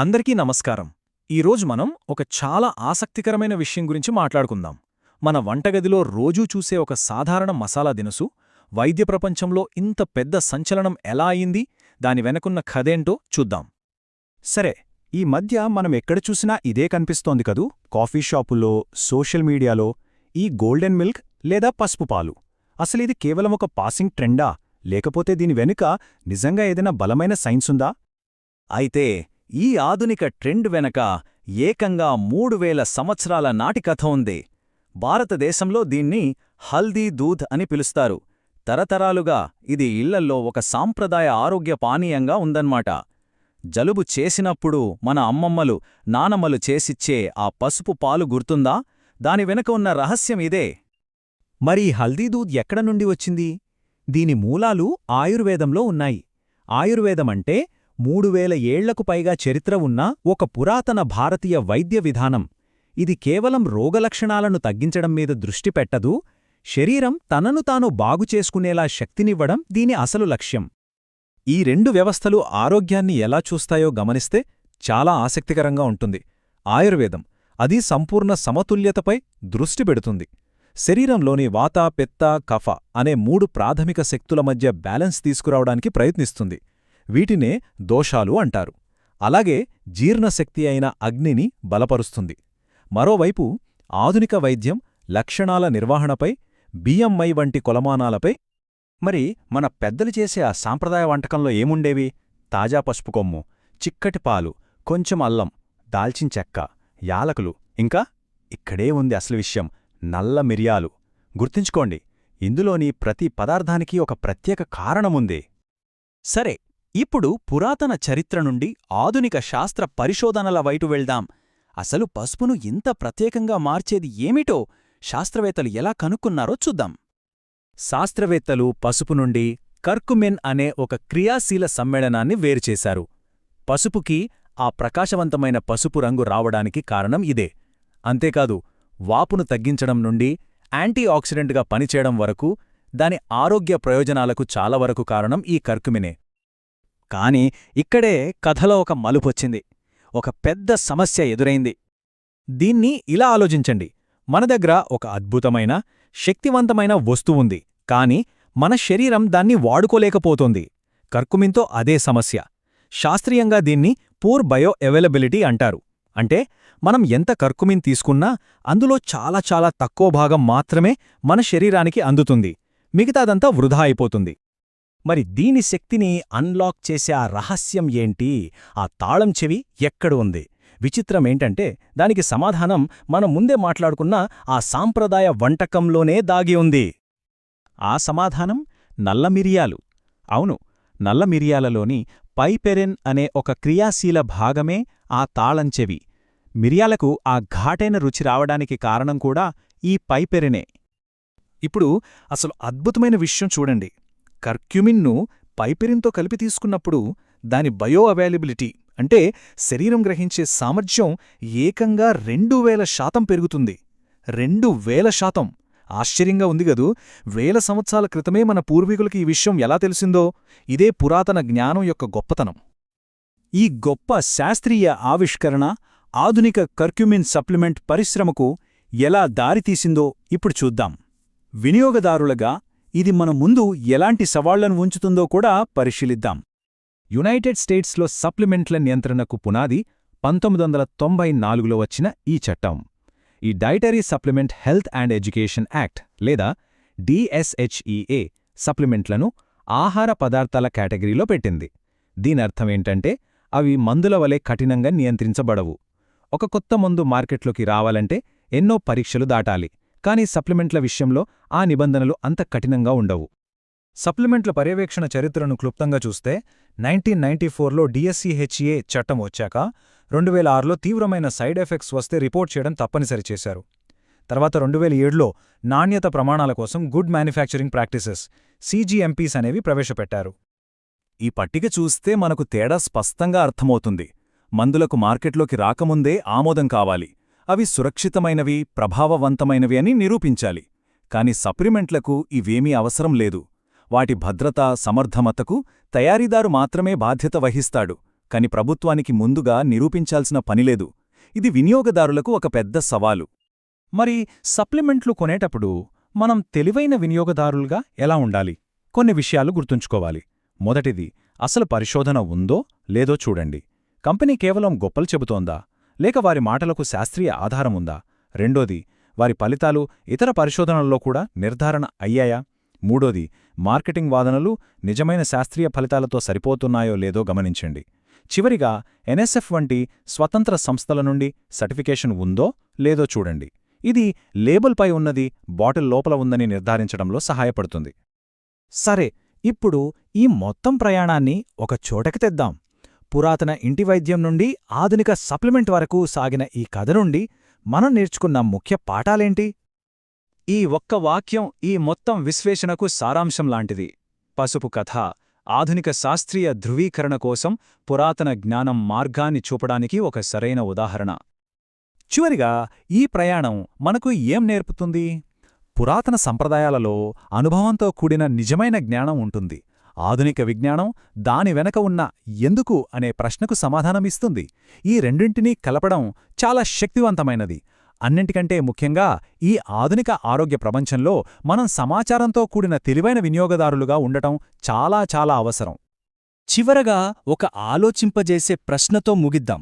అందరికీ నమస్కారం. ఈరోజు మనం ఒక చాలా ఆసక్తికరమైన విషయం గురించి మాట్లాడుకుందాం. మన వంటగదిలో రోజూ చూసే ఒక సాధారణ మసాలా దినుసు వైద్య ప్రపంచంలో ఇంత పెద్ద సంచలనం ఎలా అయింది దాని వెనకున్న కథేంటో చూద్దాం. సరే ఈ మధ్య మనం ఎక్కడ చూసినా ఇదే కనిపిస్తోంది కదూ? కాఫీ షాపుల్లో సోషల్ మీడియాలో ఈ గోల్డెన్ మిల్క్ లేదా పసుపు పాలు. అసలిది కేవలం ఒక పాసింగ్ ట్రెండా? లేకపోతే దీని వెనుక నిజంగా ఏదైనా బలమైన సైన్స్ ఉందా అయితే ఈ ఆధునిక ట్రెండ్ వెనక ఏకంగా మూడు వేల సంవత్సరాల నాటి కథ ఉంది. భారతదేశంలో దీన్ని హల్దీ దూధ్ అని పిలుస్తారు. తరతరాలుగా ఇది ఇళ్ళల్లో ఒక సాంప్రదాయ ఆరోగ్య పానీయంగా ఉందన్మాట జలుబు చేసినప్పుడు మన అమ్మమ్మలు నానమ్మలు చేసిచ్చే ఆ పసుపు పాలు గుర్తుందా? దాని వెనక ఉన్న రహస్యం ఇదే. మరి హల్దీ దూద్ ఎక్కడ నుండి వచ్చింది? దీని మూలాలు ఆయుర్వేదంలో ఉన్నాయి. ఆయుర్వేదమంటే మూడు వేల ఏళ్ళకు పైగా చరిత్ర ఉన్న ఒక పురాతన భారతీయ వైద్య విధానం. ఇది కేవలం రోగలక్షణాలను తగ్గించడం మీద దృష్టి పెట్టదు శరీరం తనను తాను బాగుచేసుకునేలా శక్తినివ్వడం దీని అసలు లక్ష్యం. ఈ రెండు వ్యవస్థలు ఆరోగ్యాన్ని ఎలా చూస్తాయో గమనిస్తే చాలా ఆసక్తికరంగా ఉంటుంది. ఆయుర్వేదం అది సంపూర్ణ సమతుల్యతపై దృష్టి పెడుతుంది. శరీరంలోని వాత పెత్త కఫ అనే మూడు ప్రాథమిక శక్తుల మధ్య బ్యాలెన్స్ తీసుకురావడానికి ప్రయత్నిస్తుంది. వీటినే దోషాలు అంటారు. అలాగే జీర్ణశక్తి అయిన అగ్నిని బలపరుస్తుంది. మరోవైపు ఆధునిక వైద్యం లక్షణాల నిర్వహణపై బిఎంఐ వంటి కొలమానాలపై మరి మన పెద్దలు చేసే ఆ సాంప్రదాయ వంటకంలో ఏముండేవి? తాజా పసుపు కొమ్ము చిక్కటి పాలు కొంచెం అల్లం దాల్చిన చెక్క యాలకులు. ఇంకా ఇక్కడే ఉంది అసలు విషయం నల్ల మిరియాలు. గుర్తుంచుకోండి ఇందులోని ప్రతి పదార్థానికి ఒక ప్రత్యేక కారణముంది. సరే ఇప్పుడు పురాతన చరిత్ర నుండి ఆధునిక శాస్త్ర పరిశోధనల వైటు వెళ్దాం. అసలు పసుపును ఇంత ప్రత్యేకంగా మార్చేది ఏమిటో శాస్త్రవేత్తలు ఎలా కనుక్కున్నారో చూద్దాం. శాస్త్రవేత్తలు పసుపు నుండి కర్కుమెన్ అనే ఒక క్రియాశీల సమ్మేళనాన్ని వేరుచేశారు పసుపుకి ఆ ప్రకాశవంతమైన పసుపు రంగు రావడానికి కారణం ఇదే. అంతేకాదు వాపును తగ్గించడం నుండి యాంటీఆక్సిడెంట్గా పనిచేయడం వరకు దాని ఆరోగ్య ప్రయోజనాలకు చాలా వరకు కారణం ఈ కర్కుమినే. కాని ఇక్కడే కథలో ఒక మలుపొచ్చింది. ఒక పెద్ద సమస్య ఎదురైంది. దీన్ని ఇలా ఆలోచించండి. మన దగ్గర ఒక అద్భుతమైన శక్తివంతమైన వస్తువుంది కాని మన శరీరం దాన్ని వాడుకోలేకపోతోంది. కర్కుమిన్తో అదే సమస్య. శాస్త్రీయంగా దీన్ని పూర్ బయో అవైలబిలిటీ అంటారు. అంటే మనం ఎంత కర్కుమిన్ తీసుకున్నా అందులో చాలా చాలా తక్కువ భాగం మాత్రమే మన శరీరానికి అందుతుంది. మిగతాదంతా వృధా అయిపోతుంది. మరి దీని శక్తిని అన్లాక్ చేసే ఆ రహస్యం ఏంటి? ఆ తాళం చెవి ఎక్కడ ఉంది? విచిత్రమేంటంటే దానికి సమాధానం మనం ముందే మాట్లాడుకున్న ఆ సాంప్రదాయ వంటకంలోనే దాగి ఉంది. ఆ సమాధానం నల్ల మిరియాలు. అవును నల్ల మిరియాలలోని పైపెరెన్ అనే ఒక క్రియాశీల భాగమే ఆ తాళంచెవి మిరియాలకు ఆ ఘాటైన రుచి రావడానికి కారణం కూడా ఈ పైపెరెనే. ఇప్పుడు అసలు అద్భుతమైన విషయం చూడండి. కర్క్యుమిన్ను పైపెరిన్తో కలిపి తీసుకున్నప్పుడు దాని బయో అవైలబిలిటీ అంటే శరీరం గ్రహించే సామర్థ్యం ఏకంగా రెండు వేల శాతం పెరుగుతుంది. రెండు వేల శాతం! ఆశ్చర్యంగా ఉందిగదు వేల సంవత్సరాల క్రితమే మన పూర్వీకులకి ఈ విషయం ఎలా తెలిసిందో? ఇదే పురాతన జ్ఞానం యొక్క గొప్పతనం. ఈ గొప్ప శాస్త్రీయ ఆవిష్కరణ ఆధునిక కర్క్యుమిన్ సప్లిమెంట్ పరిశ్రమకు ఎలా దారితీసిందో ఇప్పుడు చూద్దాం. వినియోగదారులుగా ఇది మన ముందు ఎలాంటి సవాళ్ళను ఉంచుతుందో కూడా పరిశీలిద్దాం. యునైటెడ్ స్టేట్స్లో సప్లిమెంట్ల నియంత్రణకు పునాది పంతొమ్మిది వందల తొంభై నాలుగులో వచ్చిన ఈ చట్టం. ఈ dietary supplement health and education act లేదా డిఎస్హెచ్ఈఏ సప్లిమెంట్లను ఆహార పదార్థాల కేటగిరీలో పెట్టింది. దీనర్థమేంటంటే అవి మందుల వలె కఠినంగా నియంత్రించబడవు. ఒక కొత్త మందు మార్కెట్లోకి రావాలంటే ఎన్నో పరీక్షలు దాటాలి. కానీ సప్లిమెంట్ల విషయంలో ఆ నిబంధనలు అంత కఠినంగా ఉండవు. సప్లిమెంట్ల పర్యవేక్షణ చరిత్రను క్లుప్తంగా చూస్తే నైన్టీన్ నైన్టీ ఫోర్లో డిఎస్సీహెచ్ఏ చట్టం వచ్చాక రెండు వేల ఆరులో తీవ్రమైన సైడ్ ఎఫెక్ట్స్ వస్తే రిపోర్ట్ చేయడం తప్పనిసరి చేశారు. తర్వాత రెండు వేల ఏడులో నాణ్యత ప్రమాణాల కోసం గుడ్ మ్యానుఫ్యాక్చరింగ్ ప్రాక్టీసెస్ సీజీఎంపీస్ అనేవి ప్రవేశపెట్టారు. ఈ పట్టిక చూస్తే మనకు తేడా స్పష్టంగా అర్థమవుతుంది. మందులకు మార్కెట్లోకి రాకముందే ఆమోదం కావాలి. అవి సురక్షితమైనవి ప్రభావవంతమైనవి అని నిరూపించాలి. కాని సప్లిమెంట్లకు ఇవేమీ అవసరం లేదు. వాటి భద్రత సమర్థమతకు తయారీదారు మాత్రమే బాధ్యత వహిస్తాడు. కాని ప్రభుత్వానికి ముందుగా నిరూపించాల్సిన పనిలేదు ఇది వినియోగదారులకు ఒక పెద్ద సవాలు. మరి సప్లిమెంట్లు కొనేటప్పుడు మనం తెలివైన వినియోగదారులుగా ఎలా ఉండాలి? కొన్ని విషయాలు గుర్తుంచుకోవాలి. మొదటిది అసలు పరిశోధన ఉందో లేదో చూడండి. కంపెనీ కేవలం గొప్పలు చెబుతోందా? లేక వారి మాటలకు శాస్త్రీయ ఆధారముందా రెండోది వారి ఫలితాలు ఇతర పరిశోధనల్లో కూడా నిర్ధారణ అయ్యాయా? మూడోది మార్కెటింగ్ వాదనలు నిజమైన శాస్త్రీయ ఫలితాలతో సరిపోతున్నాయో లేదో గమనించండి. చివరిగా ఎన్ఎస్ఎఫ్ వంటి స్వతంత్ర సంస్థల నుండి సర్టిఫికేషన్ ఉందో లేదో చూడండి. ఇది లేబుల్పై ఉన్నది బాటిల్ లోపల ఉందని నిర్ధారించడంలో సహాయపడుతుంది. సరే ఇప్పుడు ఈ మొత్తం ప్రయాణాన్ని ఒక చోటకి తెద్దాం. పురాతన ఇంటి వైద్యం నుండి ఆధునిక సప్లిమెంట్ వరకు సాగిన ఈ కథ నుండి మనం నేర్చుకున్న ముఖ్య పాఠాలేంటి? ఈ ఒక్క వాక్యం ఈ మొత్తం విశ్లేషణకు సారాంశం లాంటిది. పసుపు కథ ఆధునిక శాస్త్రీయ ధృవీకరణ కోసం పురాతన జ్ఞానం మార్గాన్ని చూపడానికి ఒక సరైన ఉదాహరణ. చివరిగా ఈ ప్రయాణం మనకు ఏం నేర్పుతుంది? పురాతన సంప్రదాయాలలో అనుభవంతో కూడిన నిజమైన జ్ఞానం ఉంటుంది. ఆధునిక విజ్ఞానం దాని వెనక ఉన్న ఎందుకు అనే ప్రశ్నకు సమాధానమిస్తుంది ఈ రెండింటినీ కలపడం చాలా శక్తివంతమైనది. అన్నింటికంటే ముఖ్యంగా ఈ ఆధునిక ఆరోగ్య ప్రపంచంలో మనం సమాచారంతో కూడిన తెలివైన వినియోగదారులుగా ఉండటం చాలా చాలా అవసరం. చివరగా ఒక ఆలోచింపజేసే ప్రశ్నతో ముగిద్దాం.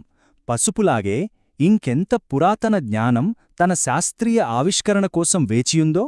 పసుపులాగే ఇంకెంత పురాతన జ్ఞానం తన శాస్త్రీయ ఆవిష్కరణ కోసం వేచియుందో?